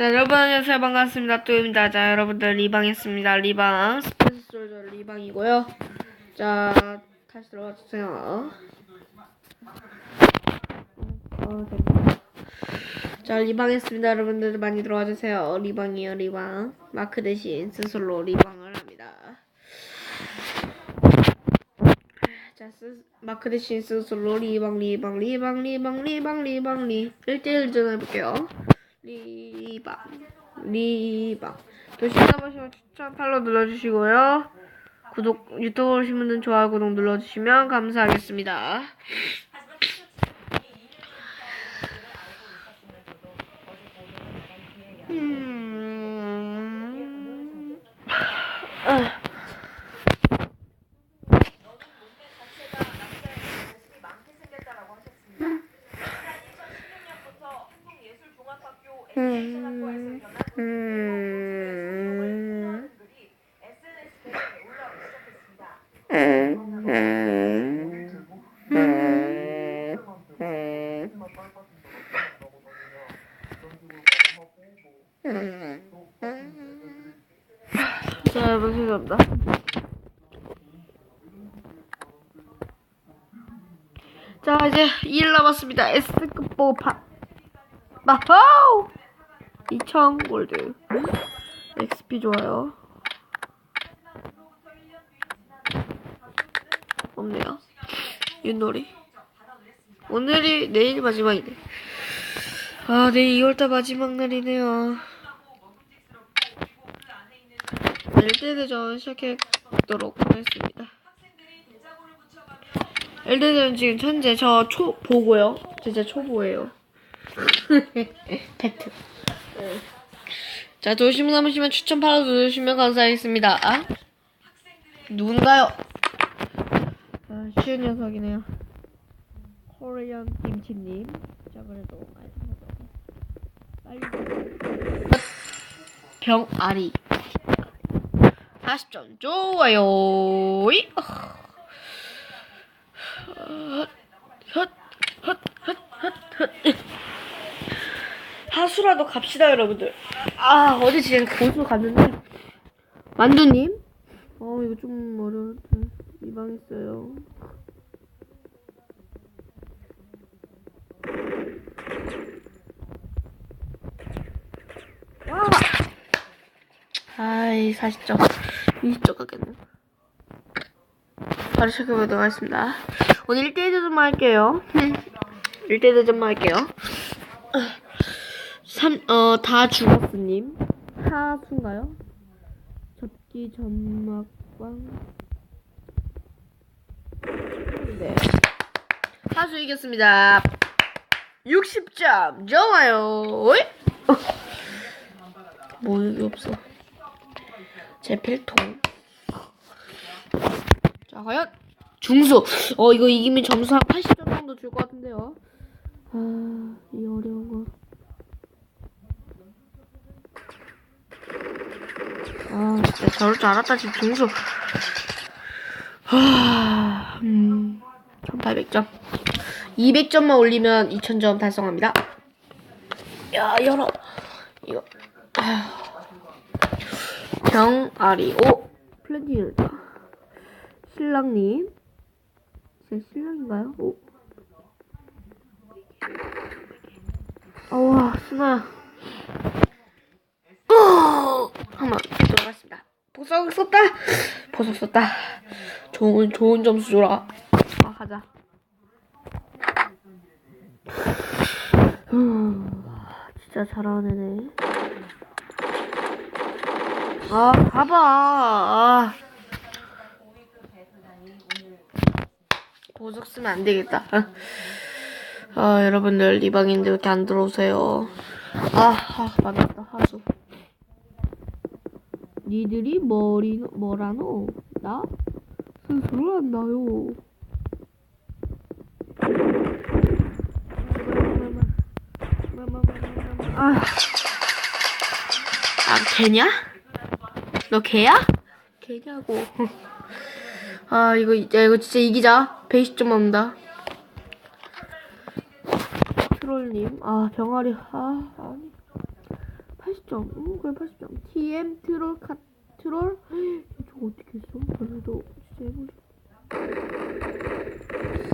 자, 여러분 안녕하세요. 반갑습니다. 또입니다. 자, 여러분들 리방했습니다. 리방 스페이스 솔저 리방이고요. 자, 다시 들어가 주세요. 어. 자, 리방했습니다. 여러분들 많이 들어와 주세요. 리방이요, 리방. 마크 대신 스스로 리방을 합니다. 자, 스, 마크 대신 스스로 리방, 리방, 리방, 리방, 리방, 리방, 리. 1대1 전 해볼게요. 리방, 리방. 또 시작하시면 추천 팔로 눌러주시고요. 구독, 유튜브 오신 분들은 좋아요, 구독 눌러주시면 감사하겠습니다. 음... 아. 음, 음, 음, 음, 음, 자, 여러분, 죄송합니다. 자, 이제 1 남았습니다. S급 보파. 마호! 2000 골드. XP 좋아요. 없네요. 윷놀이. 오늘이 내일 마지막이네. 아, 내일 2월달 마지막 날이네요. 1대 대전 시작하도록 하겠습니다. 1대 대전 지금 현재 저 초, 보고요. 진짜 초보예요. 팩트. 자, 도시문 남으시면 추천 팔아 누르시면 감사하겠습니다. 아? 누군가요? 아, 쉬운 녀석이네요. 코리안 김치님. 자, 그래도 빨리. 병아리. 40점. 좋아요. 헛. 하수라도 갑시다 여러분들. 아 어제 지금 고수 갔는데. 만두님? 어 이거 좀 어려운데 이방했어요. 와! 아이 40점 20점 가겠네 바로 시작해보도록 하겠습니다 오늘 1대1 대전만 할게요 1대1 대전만 할게요 삼, 어, 다 죽었으님. 하수인가요? 접기 점막광. 네. 하수 이겼습니다. 60점. 좋아요. 어. 뭐, 여기 없어. 제 필통. 자, 과연 중수. 어, 이거 이기면 점수 한 80점 정도 줄 것 같은데요. 아, 이 어려운 거. 아, 진짜 저럴 줄 알았다, 지금 중수. 하, 음, 1800점. 200점만 올리면 2000점 달성합니다. 야, 열어. 이거. 병아리. 오! 플랜팅이다. 신랑님. 제 신랑인가요? 오. 아와, 순아야. 한번 들어갔습니다. 보석 썼다. 보석 썼다. 좋은 좋은 점수 줘라. 아 가자. 음, 진짜 잘하네. 아 가봐. 아. 보석 쓰면 안 되겠다. 아 여러분들 왜 이렇게 안 들어오세요? 아, 아 맞았다 하수. 니들이 머리 뭐라노? 나 스스로 한다요. 아, 아 개냐? 너 개야? 개냐고. 아 이거 야 이거 진짜 이기자. 120점 넘는다. 트롤님, 아 병아리, 아 아니. 80점. 응, 그래 80점. TM 트롤 카 트롤. 저거 어떻게 했어? 그래도 진짜 해보자.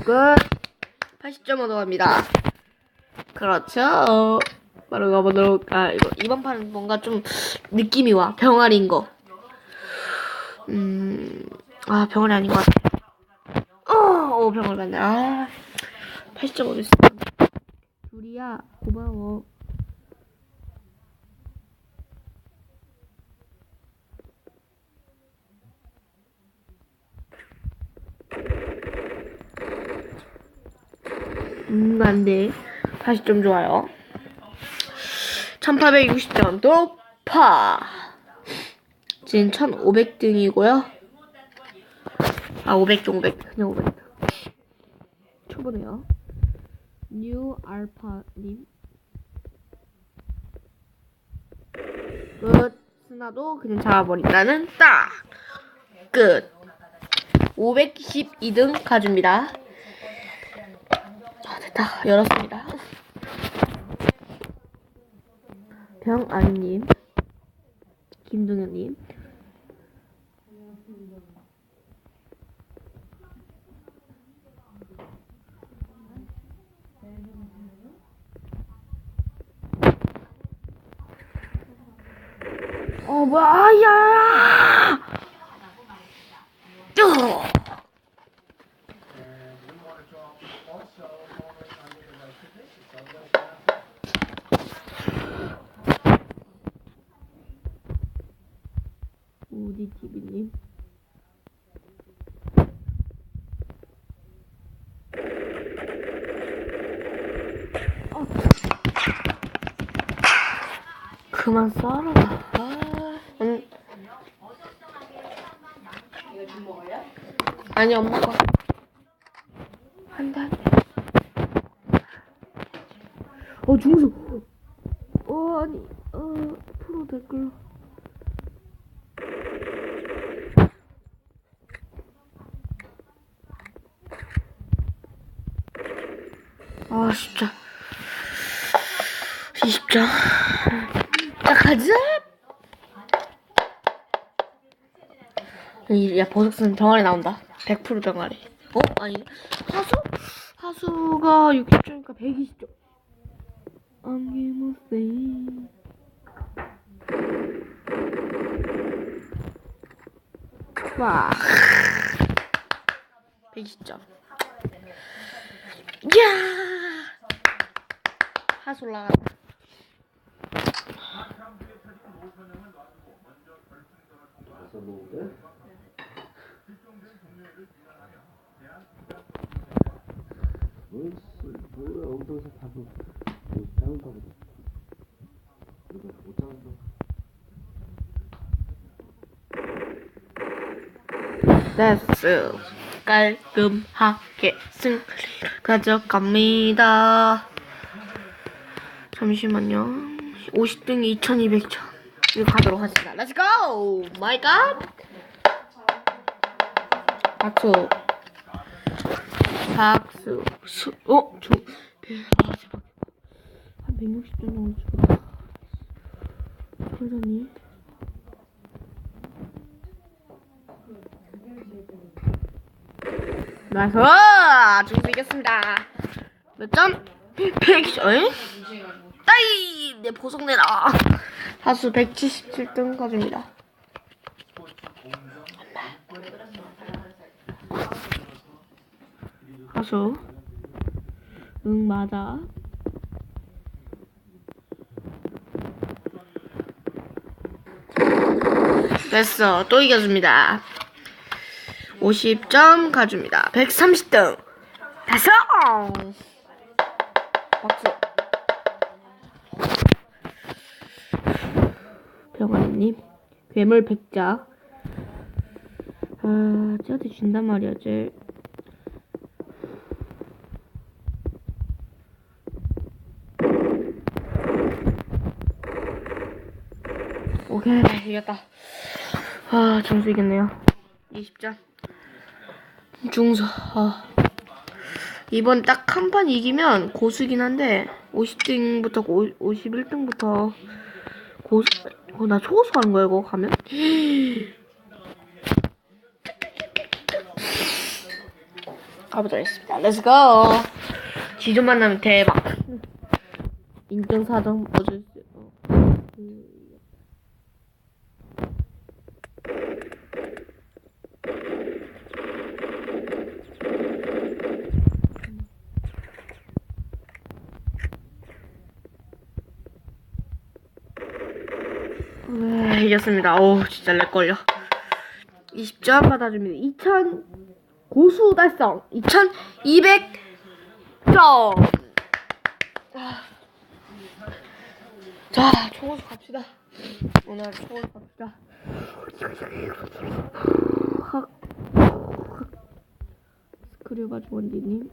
끝. 80점 얻어갑니다. 그렇죠. 바로 가보도록. 아 이거 이번 판은 뭔가 좀 느낌이 와. 병아리인 거. 음. 아 병아리 아닌 것 같아. 어, 어 병아리 맞네. 아 80점 얻었어. 둘이야 고마워. 음, 안 돼. 40점 좋아요. 1860점 도파. 지금 1500등이고요. 아, 500등, 500. 그냥 500. 초보네요. 뉴 알파님. 끝. 스나도 그냥 잡아버린다는 딱. 끝. 512등 가줍니다. 아, 됐다. 열었습니다. 병아리님, 김동현님, 어, 뭐야, 아, 야! 어. 우디 TV님. 어. 그만 썰어. 아, 음. 아니 엄마가 한대 한대. 어 중수. 어 아니 어 프로 댓글. 아 진짜 20점 자 가자 이- 야 보석슨 병아리 나온다 100% 병아리 어? 아니 하수? 하수가 60점이니까 120점 안기모세이. 와. 120점 야! 하수 올라간다 뭐야 엉덩이에서 봐도 뭐 작은가 보다 이거 못 작은가 됐어. 깔끔하게 승리를 가져갑니다. 잠시만요. 50등이 2200점. 이거 가도록 하겠습니다. Let's go! God! 박수. 박수. 수, 어? 저, 아, 제발. 한 160점 정도 주겠다. 그러더니. 나이스! 중수 이겼습니다. 몇 점? 100점. 에? 따이! 내 보석 내라. 하수 177등 가줍니다. 하수. 응, 맞아. 됐어. 또 이겨줍니다. 50점 가줍니다. 130등. 다섯! 박수. 병아리님. 괴물 백작. 아, 쟤한테 준단 말이야, 쟤. 오케이, 이겼다. 아, 점수 이겼네요. 20점. 중서. 아. 이번 딱 한 판 이기면 고수긴 한데 50등부터 51등부터 고수, 어, 나 초고수 하는 거야, 이거 가면? 가보도록 하겠습니다. 렛츠고! 지존 만나면 대박. 인증사정 어줄 수, 어. 네, 이겼습니다. 오, 진짜 렉걸려. 20점 받아줍니다. 2000 고수 달성. 2200점. 자, 초고수 갑시다. 오늘 초고수 갑시다. 학, 스크류바 주원디님.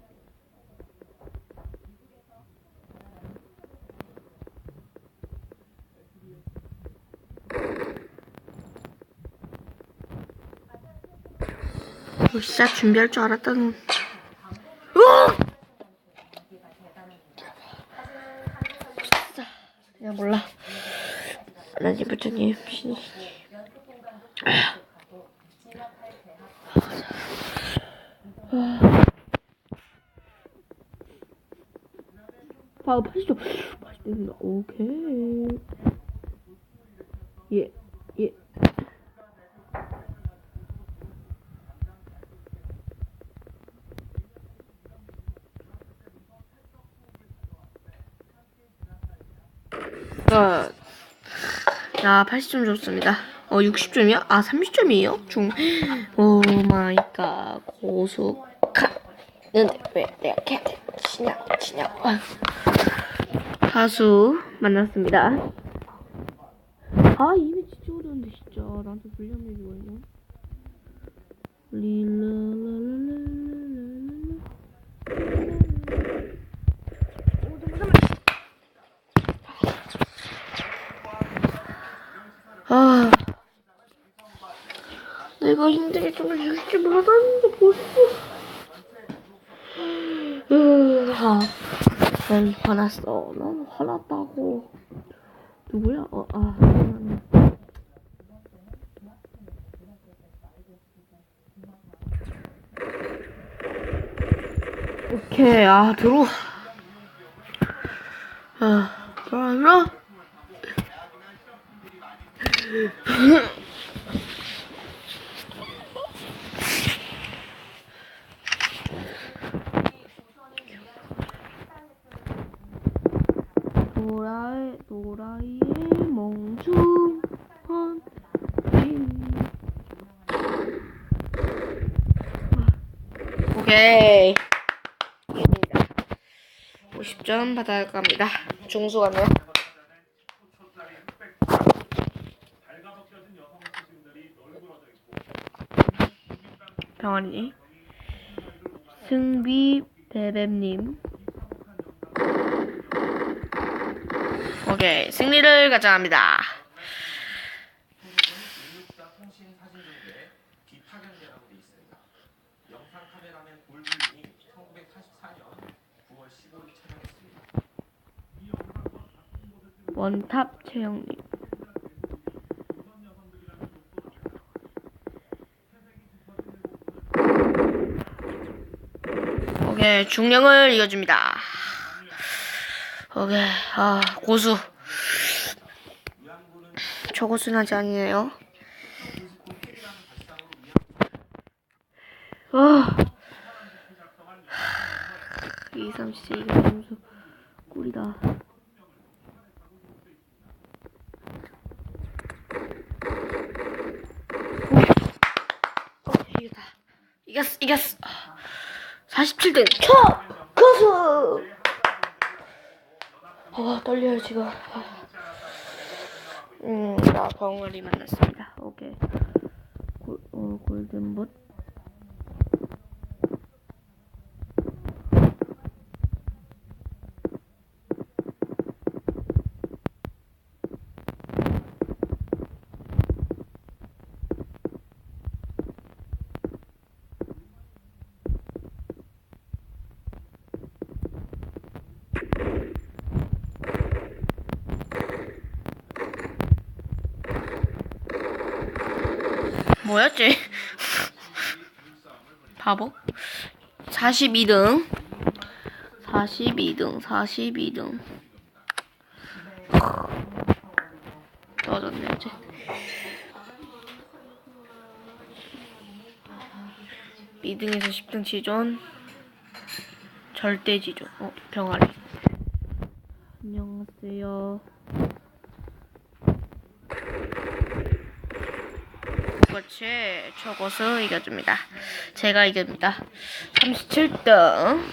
진짜 준비할 줄 알았다는. 진짜 그냥 몰라. 라지부처님 신이. 아, 80점. 80점입니다. 오케이. 예, 예. 어, 야, 80점 줬습니다. 어, 60점이야? 아, 30점이에요? 중. 오 마이 갓. 고수. 카. 근데 왜 치냐고, 치냐고. 아휴. 가수 만났습니다. 아, 이게 진짜 어려운데, 진짜. 나한테 불리한 얘기 뭐냐? 릴라라라라라라라. 아, 내가 힘들게 좀 이렇게 받았는데 벌써. 으, 아, 난 화났어. 난 화났다고. 누구야? 어, 아. 오케이, 아, 들어. 아, 들어왔나? 도라이의 멍청한 힘. 오케이. 50점 받아갑니다. 중수가네요. 병아리 승비 베베님 오케이 승리를 가져갑니다. 통신 사진전에 비파견제라고 돼 있습니다. 영상 카메라맨 볼빈이 1984년 9월 15일 촬영했습니다. 원탑 채영님 오케이 중령을 이겨줍니다. 오케이 아 고수 아직 아니네요. 아 2, 3, 4, 2, 3, 4, 꿀이다. 어, 이겼다. 이겼어, 이겼어. 47등 초! 고수! 어, 떨려요, 지금. 음, 나 병아리 만났습니다. 오케이. 골, 어, 골든봇. 뭐였지? 바보? 42등. 42등, 42등. 떨어졌네, 이제. 이등에서 10등 지존. 절대 지존. 어, 병아리. 안녕하세요. 그렇지. 저것을 이겨줍니다. 제가 이깁니다. 37등.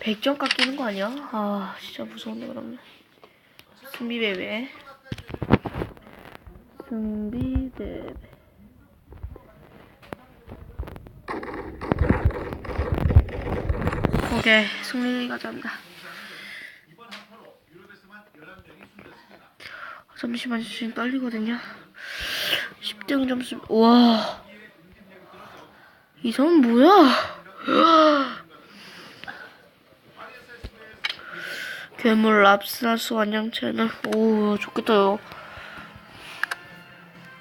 100점 깎이는 거 아니야? 아, 진짜 무서운데, 그러면. 승비베베. 승비베베. 오케이, 승리가 잡니다. 잠시만요, 지금 떨리거든요. 10등 점수, 와. 이 사람 뭐야? 괴물 랍스라스 완전 채널. 오, 좋겠다요.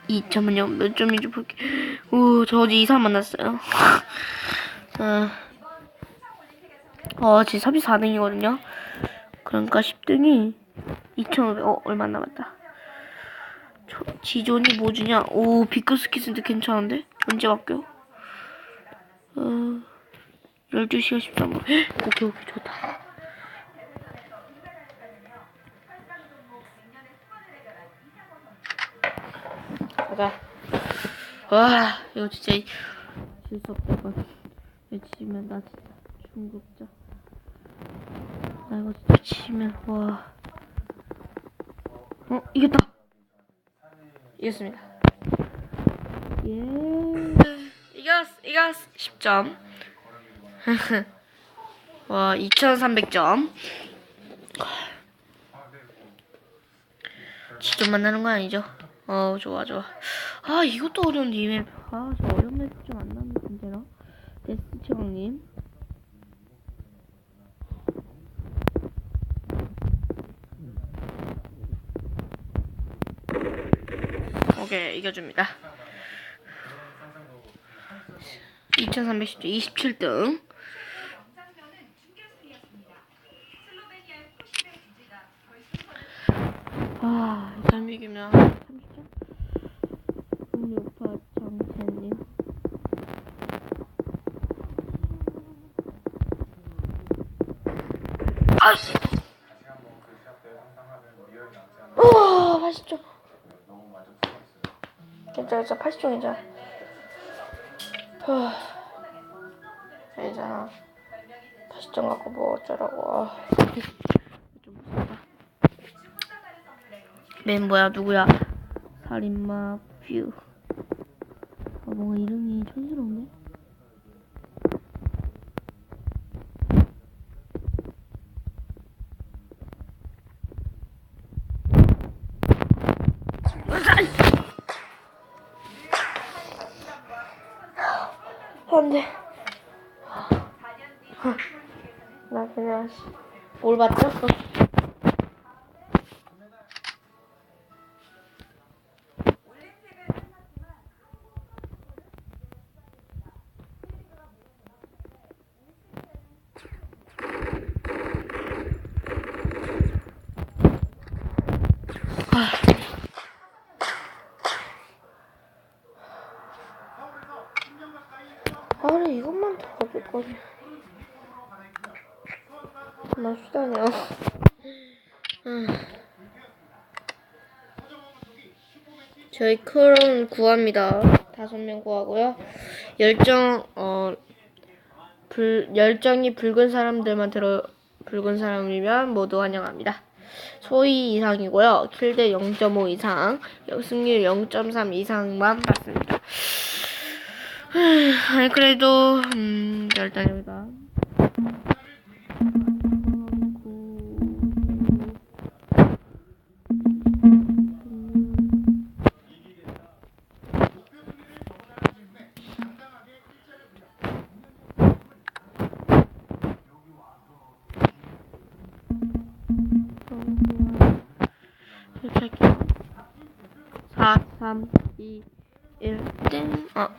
2잠만요, 몇 점인지 볼게. 오, 저 어제 이사 만났어요. 아. 어, 지금 34등이거든요. 그러니까 10등이 2,500, 어, 얼마 안 남았다. 저, 지존이 뭐 주냐? 오, 비크스키스인데 괜찮은데? 언제 바뀌어? 어, 12시간 13분. 오케이, 오케이, 좋다. 가자. 와, 이거 진짜 질수 없다. 외치면 나 진짜 중국자. 나 이거 진짜 치면, 와. 어, 이겼다! 이겼습니다. 예. 이겼어, 이겼어. 10점. 와, 2,300점. 지점 만나는 거 아니죠? 어, 좋아, 좋아. 아, 이것도 어려운데, 이 맵. 아, 저 어려운 맵 좀 안 이렇게 이겨줍니다. 2310점 27등 아, 이참 이기면 아, 맛있죠? 80종이자 80종이자 이잖아. 80종 갖고 뭐 어쩌라고. 좀 무섭다 맨 뭐야 누구야? 살인마 뷰. 아, 뭔가 이름이 촌스럽네 맞췄어. 아래 이것만 더 가질 거냐. 나 수다냐. 음. 저희 크론 구합니다. 다섯 명 구하고요. 열정 어 불, 열정이 붉은 사람들만 들어 붉은 사람이면 모두 환영합니다. 소위 이상이고요. 킬대 0.5 이상, 승률 0.3 이상만 받습니다. 아니 그래도 음 열단입니다.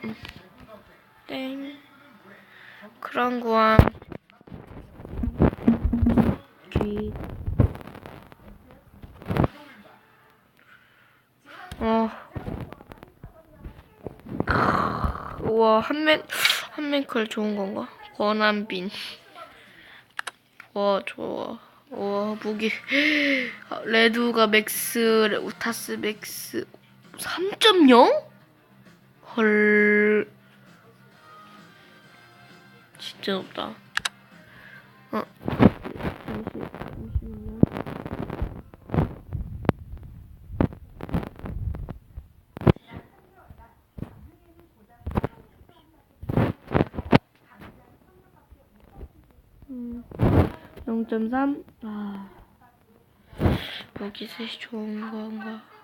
음. 땡. 그런 구함. G. 어. 크, 우와, 한맨, 한맨클 좋은 건가? 권한빈. 와, 좋아. 와, 무기. 아, 레두가 맥스, 우타스 맥스 3.0? 헐. 진짜 높다. 어. 잠시, 잠시만요. 음, 0.3? 아. 여기서 좋은 건가?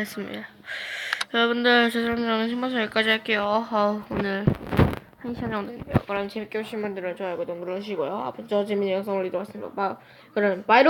됐습니다. 여러분들, 죄송합니다. 신발서 여기까지 할게요. 아, 오늘 한 시간 정도 됐고요. 그럼 재밌게 보신 분들은 좋아요, 구독 누르시고요. 앞으로 더 재밌는 영상 올리도록 하겠습니다. 바- 그럼 바이로!